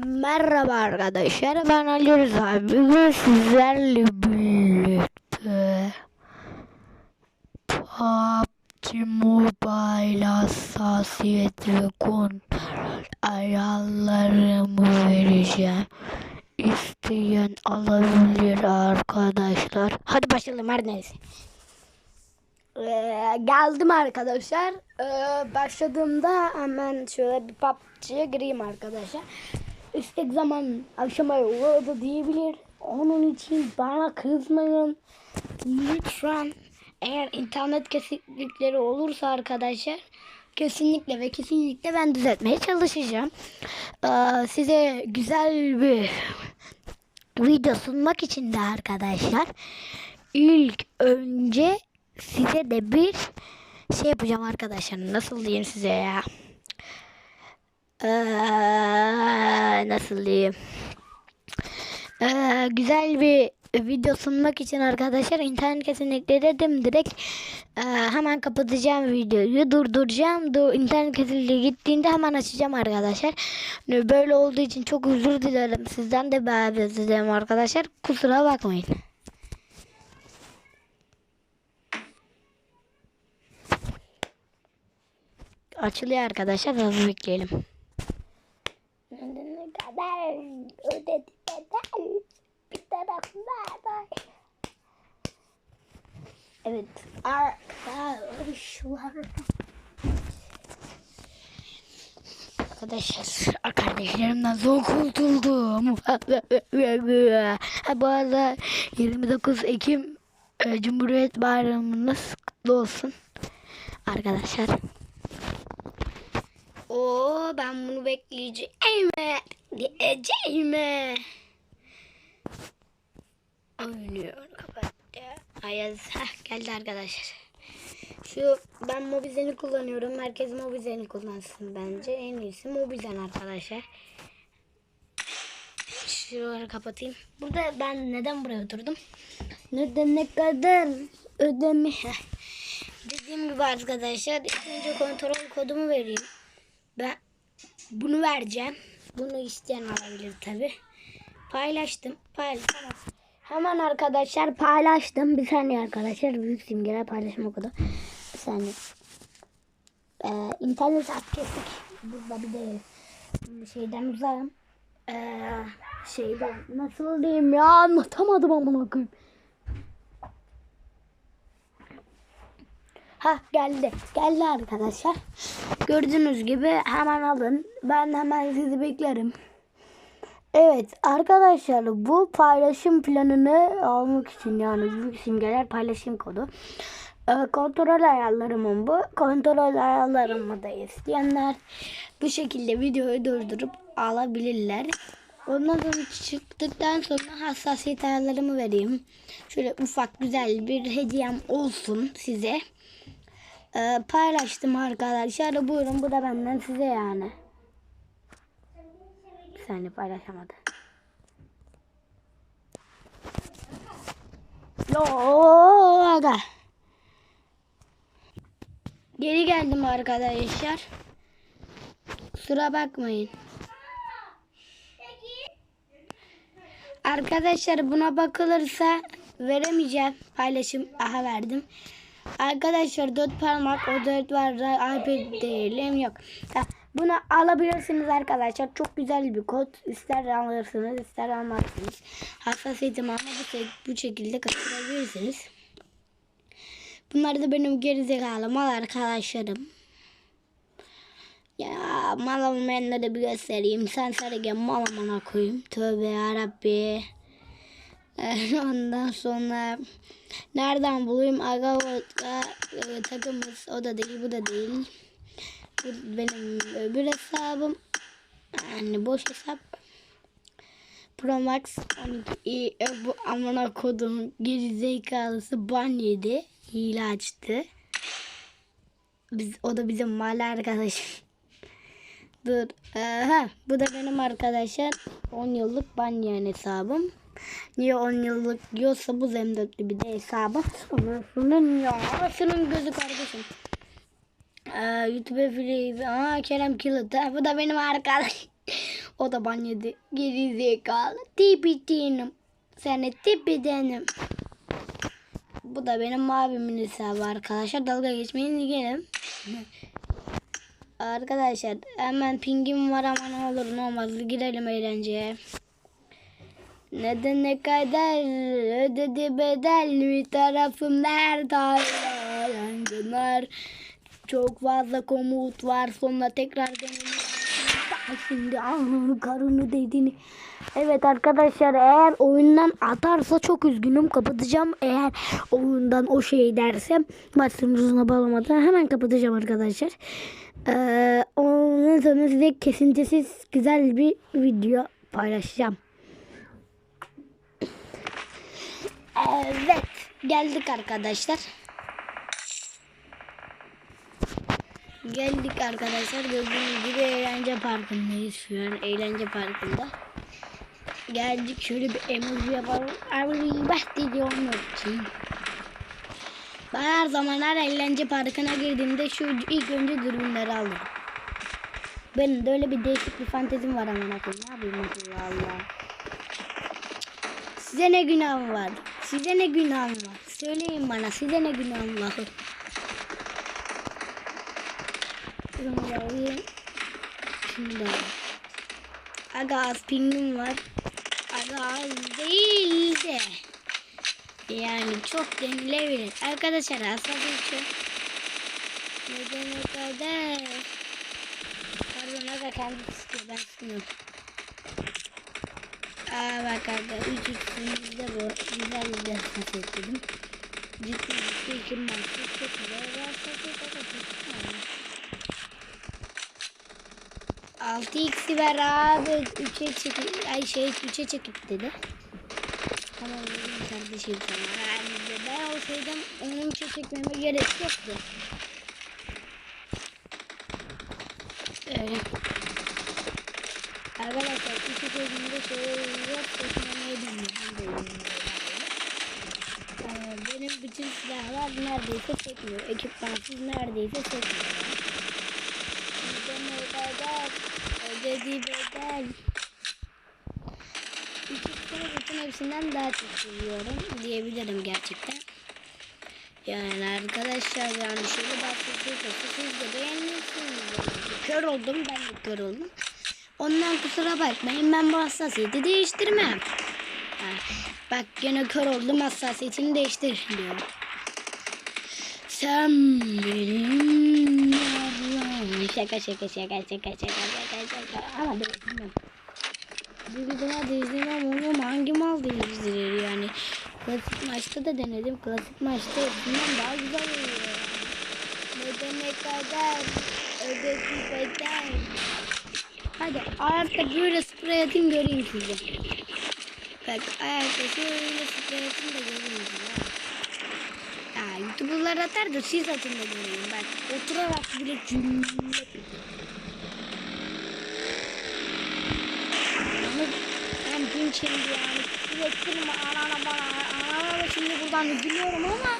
Merhaba arkadaşlar ben Ali Rıza bugün sizlerle birlikte PUBG Mobile hassasiyet ve kontrol ayarlarımı vereceğim. İsteyen alabilir arkadaşlar. Hadi başlayalım her neyse. Ee, geldim arkadaşlar. Ee, başladığımda hemen şöyle bir PUBG'ye gireyim arkadaşlar. İstek zaman akşama yolladı diyebilir. Onun için bana kızmayın. Lütfen eğer internet kesiklikleri olursa arkadaşlar kesinlikle ve kesinlikle ben düzeltmeye çalışacağım. Ee, size güzel bir video sunmak için de arkadaşlar ilk önce size de bir şey yapacağım arkadaşlar. Nasıl diyeyim size ya? Ee, nasıl diyeyim? Ee, güzel bir video sunmak için arkadaşlar internet kesinlikle dedim. Direkt ee, hemen kapatacağım videoyu durduracağım. Dur, internet kesinlikle gittiğinde hemen açacağım arkadaşlar. Böyle olduğu için çok özür dilerim. Sizden de özür dilerim arkadaşlar. Kusura bakmayın. Açılıyor arkadaşlar hızlı bekleyelim ne kadar ödedi bedel bir taraflar Evet arkadaşlar Arkadaşlar kardeşlerimden zor kurtuldum. Bu arada 29 Ekim e, Cumhuriyet Bayramınız kutlu olsun. Arkadaşlar. Oo ben bunu bekleyeceğim. Diyeceğim. Oynuyor kapattı. Ayaz geldi arkadaşlar. Şu ben Mobizen'i kullanıyorum. Herkes Mobizen'i kullansın bence. En iyisi Mobizen arkadaşlar. Şuraları kapatayım. Burada ben neden buraya oturdum? Neden ne kadar ödeme? Dediğim gibi arkadaşlar önce kontrol kodumu vereyim. Ben bunu vereceğim. Bunu isteyen alabilir tabi. Paylaştım. Paylaş. Hemen arkadaşlar paylaştım. Bir saniye arkadaşlar. Büyük simgeler paylaşma kodu. Bir saniye. Ee, internet saat kestik. Burada bir de şeyden uzağım. Ee, şeyden nasıl diyeyim ya anlatamadım amına koyayım. Ha geldi. Geldi arkadaşlar. Gördüğünüz gibi hemen alın. Ben hemen sizi beklerim. Evet arkadaşlar bu paylaşım planını almak için yani büyük simgeler paylaşım kodu. Ee, kontrol ayarlarımın bu. Kontrol ayarlarımı da isteyenler bu şekilde videoyu durdurup alabilirler. Ondan sonra çıktıktan sonra hassasiyet ayarlarımı vereyim. Şöyle ufak güzel bir hediyem olsun size. Ee, paylaştım arkadaşlar. Buyurun bu da benden size yani. Saniye paylaşamadı. Yo. Geri geldim arkadaşlar. Kusura bakmayın. Arkadaşlar buna bakılırsa veremeyeceğim. Paylaşım aha verdim. Arkadaşlar dört parmak o dört var iPad değilim yok. Ha, bunu alabilirsiniz arkadaşlar. Çok güzel bir kod. İster alırsınız ister almazsınız. Hassasiyetim ama bu, bu şekilde kaçırabilirsiniz. Bunlar da benim gerizekalı mal arkadaşlarım. Ya mal olmayanları bir göstereyim. Sen sarıgen mal amına koyayım. Tövbe yarabbi. Ondan sonra nereden bulayım? Aga vodka e, takımız o da değil bu da değil. Benim öbür hesabım. Yani boş hesap. Pro Max 12 e, bu amına kodum gerizekalısı ban yedi. Hile açtı. Biz, o da bizim mahalle arkadaşım. Dur. Aha, bu da benim arkadaşlar. 10 yıllık ban yiyen hesabım. Niye 10 yıllık diyorsa bu M4'lü bir de hesabı. Anasının ya. Anasının gözü kardeşim. Ee, YouTube affiliate. Aa Kerem Kilit. Bu da benim arkadaş. O da ban yedi. Geri zekalı. Tipitim. Seni tipidenim. Bu da benim abimin hesabı arkadaşlar. Dalga geçmeyin gelin. Arkadaşlar hemen pingim var ama ne olur ne olmaz girelim eğlenceye. Neden ne kadar ödedi bedel bir tarafım hala yangınlar. Çok fazla komut var sonra tekrar denemek. Şimdi alnını karını dediğini. Evet arkadaşlar eğer oyundan atarsa çok üzgünüm kapatacağım. Eğer oyundan o şey dersem sonucuna bağlamadan hemen kapatacağım arkadaşlar. Ee, ondan sonra size kesintisiz güzel bir video paylaşacağım. Evet geldik arkadaşlar. Geldik arkadaşlar. Gördüğünüz gibi eğlence parkındayız şu an. Eğlence parkında. Geldik şöyle bir emoji yapalım. Abi bahti diyorum. Ben her zaman her eğlence parkına girdiğimde şu ilk önce dürbünleri alırım. Benim de öyle bir değişik bir fantezim var akıllı. Ne yapayım Allah. Size ne günahım var? Size ne günahım var? Söyleyin bana size ne günahım var? Bunu alayım. Şimdi Aga az pingim var. Aga az değil de. Yani çok denilebilir. Arkadaşlar hastalığı için. Neden o kadar? Pardon aga kendi sıkıyor ben sıkmıyorum. Aa bak aga 3 x'imizde bu. Güzel güzel hasretledim. Ciddi ciddi iki maçta çok güzel. Aga çok güzel. 6x'i ver abi. 3'e çekip ay şey 3'e çekip dedi. Tamam dedim kardeşim sana. Yani ben olsaydım onun 3'e çekmeme gerek yoktu. Öyle. Arkadaşlar iki gözümde şöyle yok çekmemeyi bilmiyorum. Ee, benim bütün silahlar neredeyse çekmiyor. Ekipmansız neredeyse çekmiyor. Bizden kadar ödedi bedel. İkisini bütün hepsinden daha çok seviyorum diyebilirim gerçekten. Yani arkadaşlar yani şöyle bahsediyorsa siz de beğenirsiniz. Kör oldum ben de kör oldum. Ondan kusura bakmayın ben bu hassasiyeti değiştirmem. Bak gene kör oldum hassasiyetini değiştir diyorum. Sen benim yavrum. Şaka şaka şaka şaka şaka şaka Ama değiştirmem. Bir daha değiştirmem oğlum hangi mal değiştirir yani. Klasik maçta da denedim. Klasik maçta hepsinden daha güzel oluyor. Ne demek kadar ödedi bedel. Hadi ayakta böyle sprey atayım göreyim sizi. Bak ayakta şöyle sprey atayım da göreyim sizi. Ya youtuberlar atar da siz atın da göreyim. Bak oturarak bile cümle Yani şimdi yani sürekli anana bana anana şimdi buradan üzülüyorum ama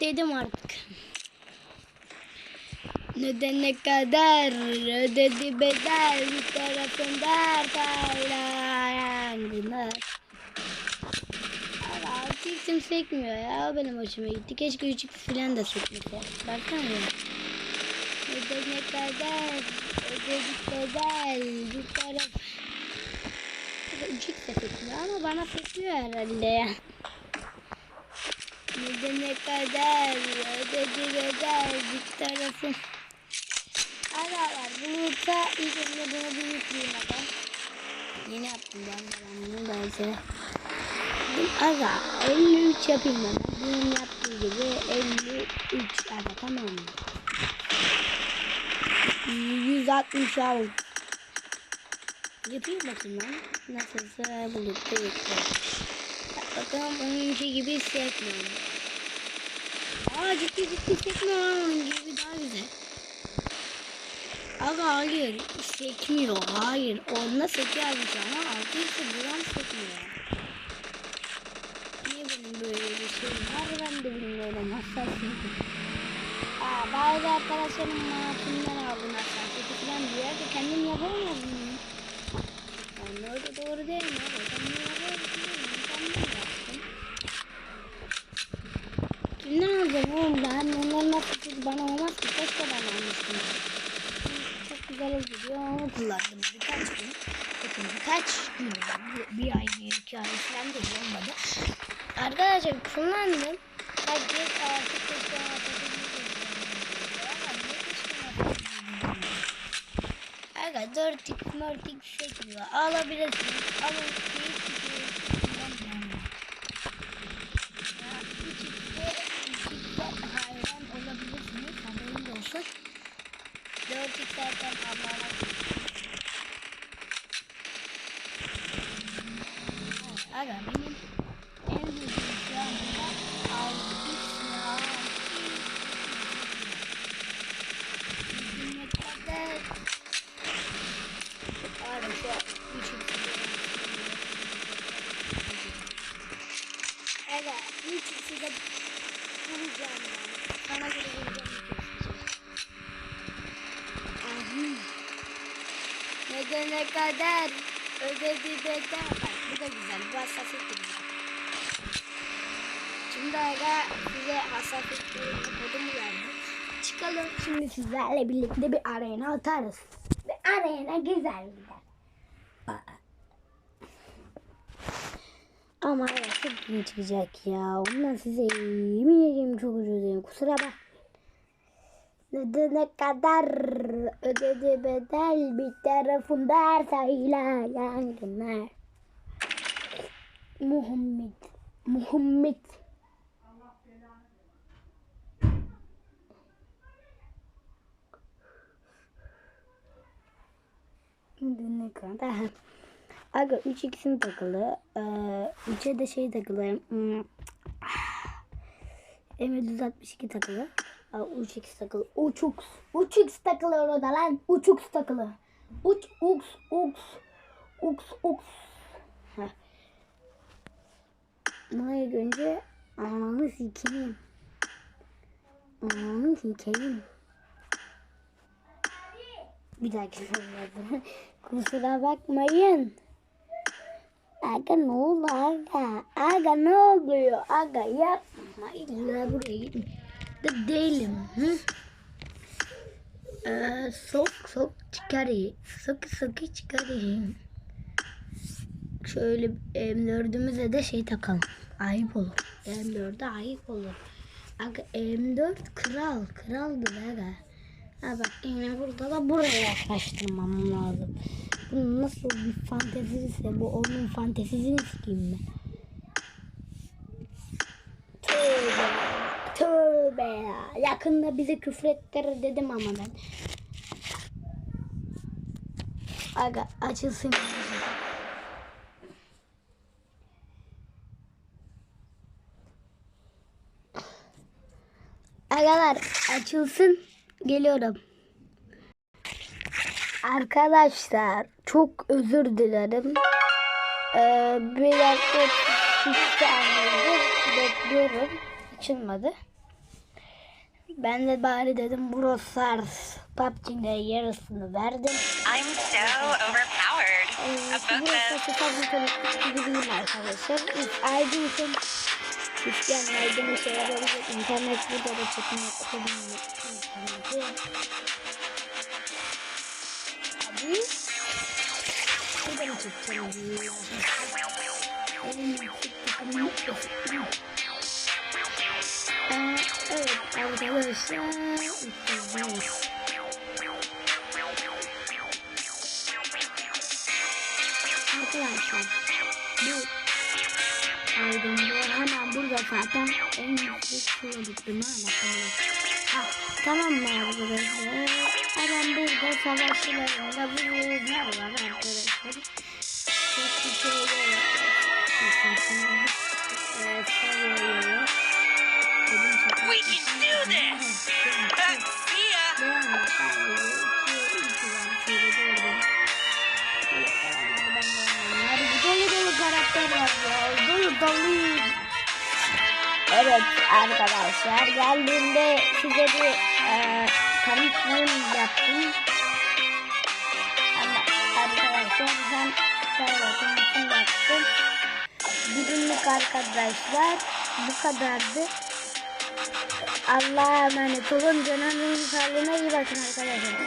dedim artık. Neden ne kadar ödedi bedel bir tarafında. Ama altı isim sekmiyor ya benim hoşuma gitti. Keşke üç x falan da sekmese. Baksana ya. Neden ne kadar ödedi bedel bir taraf. Üç x de sekmiyor ama bana sekmiyor herhalde ya. Neden ne kadar ödedi bedel bir tarafın. Arkadaşlar bulutsa ilk önce bunu bir yükleyeyim bakalım. Yeni yaptım ben de ben bunu da size. Aga 53 yapayım ben. Bunun yaptığı gibi 53 aga tamam mı? 166 Yapayım bakayım ben. Nasılsa bulutta yüklerim. Bakalım onunki gibi sekmiyor. Aa ciddi ciddi. Onun gibi daha güzel. Aga hayır sekmiyor hayır onda sekiyor ama altı ise buram sekmiyor. Niye benim böyle bir şeyim var ben de bilmiyorum hassasiyeti. Aa bazı arkadaşlarım bana kimden aldın hassasiyeti falan bir yerde kendim yapamaz Yani öyle doğru değil mi? Abi? Kendim yapamaz mıyım? Kendim yaptım. Kimden alacağım oğlum ben? Onların nasıl bana olmaz ki. Keşke ben almıştım. Çok güzel oldu diyor. Onu kullandım birkaç gün. Bakın birkaç gün. Bir, bir ay, bir iki ay falan değil olmadı. Arkadaşlar kullandım. Hadi artık keşke Aga 4x 4x çekiyor. Alabilirsiniz. Alın. Hiç kullanmıyorum. Ya 3x'de 3x'de hayran olabilirsiniz. Haberiniz olsun. 4x zaten Allah'a Aga benim en büyük şu anda 6x ya. Ne kadar Abi şu an 3x Evet 3x'i de bulacağım ben. Sana göre bulacağım. Ahım. Ne kadar ödedi bedel. Bak bu da güzel. Bu hassasiyet güzel. Şimdi aga size hassasiyet kodumu verdim. Çıkalım şimdi sizlerle birlikte bir arena atarız. Bir arena güzel gider. Ama evet çok iyi çıkacak ya. Ondan size yemin ederim çok üzüldüm. Kusura bak. Ne kadar ödedi bedel bir tarafımda her sayıyla yangınlar. Muhammed. Muhammed. Ne kadar? Aga 3x'in takılı. Ee, 3'e de şey takılı. Hmm. M162 takılı. Aa, 3x takılı. Uçux. Uçux takılı orada lan. Uçux takılı. Uç, ux, ux. Ux, ux. Heh. Buna ilk önce ananı sikeyim. Ananı sikeyim. Bir dahaki yazdım. Kusura bakmayın. Aga ne oldu aga? Aga ne oluyor? Aga yapma. İlla buraya gitme. De değilim. Hı? Ee, sok sok çıkarayım. Sok sok çıkarayım. Şöyle M4'ümüze de şey takalım. Ayıp olur. M4'e ayıp olur. Aga M4 kral. Kraldır aga. Ha bak yine burada da buraya yaklaştırmam lazım. Bu nasıl bir fanteziyse bu onun fantezisini sikeyim ben. Tövbe. Tövbe ya. Yakında bize küfür ettirir dedim ama ben. Aga açılsın. Agalar açılsın. Geliyorum. Arkadaşlar çok özür dilerim. Ee, bir dakika 3 saniyedir bekliyorum. Açılmadı. Ben de bari dedim Brawl Stars PUBG'nin yarısını verdim. I'm so overpowered. Tanıtmak gibi değil arkadaşlar. İlk aydın için isteyen aydın işe yarayacak. İnternet burada da çekmek kodum interneti. Hadi. Şurada mı çekeceğim diye. Yüksek. Ee, evet arkadaşlar. bu aydınlığı hemen burada zaten en yüksek sıralıklığına bakalım. Ha, tamam mı arkadaşlar? Hemen burada savaşçılarında bu ne var arkadaşlar? Çok bir şey yok. Evet, seviyorum. We can do this. See ya. Dolu ya. Dolu dolu. Evet arkadaşlar geldiğimde size bir e, tanıtım yaptım. Sonra ben Skylight'ın yaptım. Bugünlük arkadaşlar bu kadardı. Allah'a emanet olun. Canınızın sağlığına iyi bakın arkadaşlar.